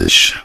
kardeş.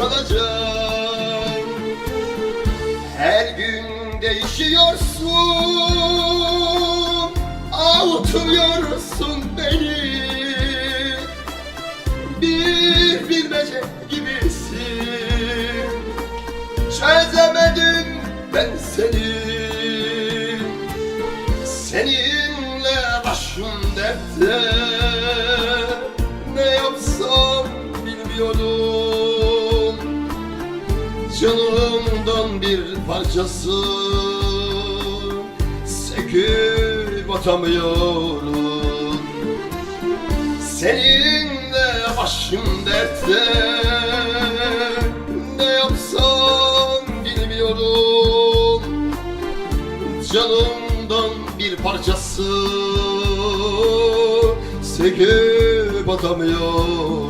kalacak. Her gün değişiyorsun Avutuyorsun beni. Bir bilmece gibisin. Çözemedim ben seni. Seninle başım dertte. Ne yapsam bilmiyorum Canımdan bir parçası. Söküp atamıyorum Seninle başım dertte. Ne yapsam bilmiyorum. Canımdan bir parçası. Söküp atamıyorum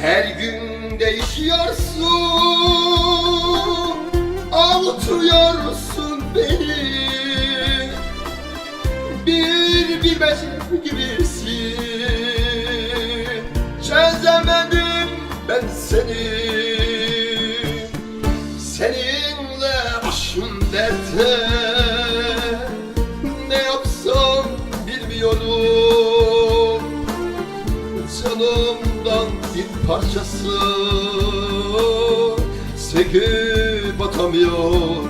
Her gün değişiyorsun avutuyorsun beni. Bir bilmece gibisin. Çözemedim ben seni Canımdan bir parçası. Söküp atamıyorum.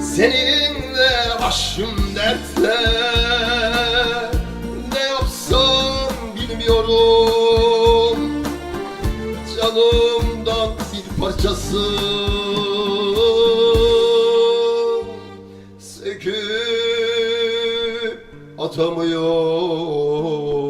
Seninle başım dertte Ne yapsam bilmiyorum. Canımdan bir parçası. Söküp atamıyorum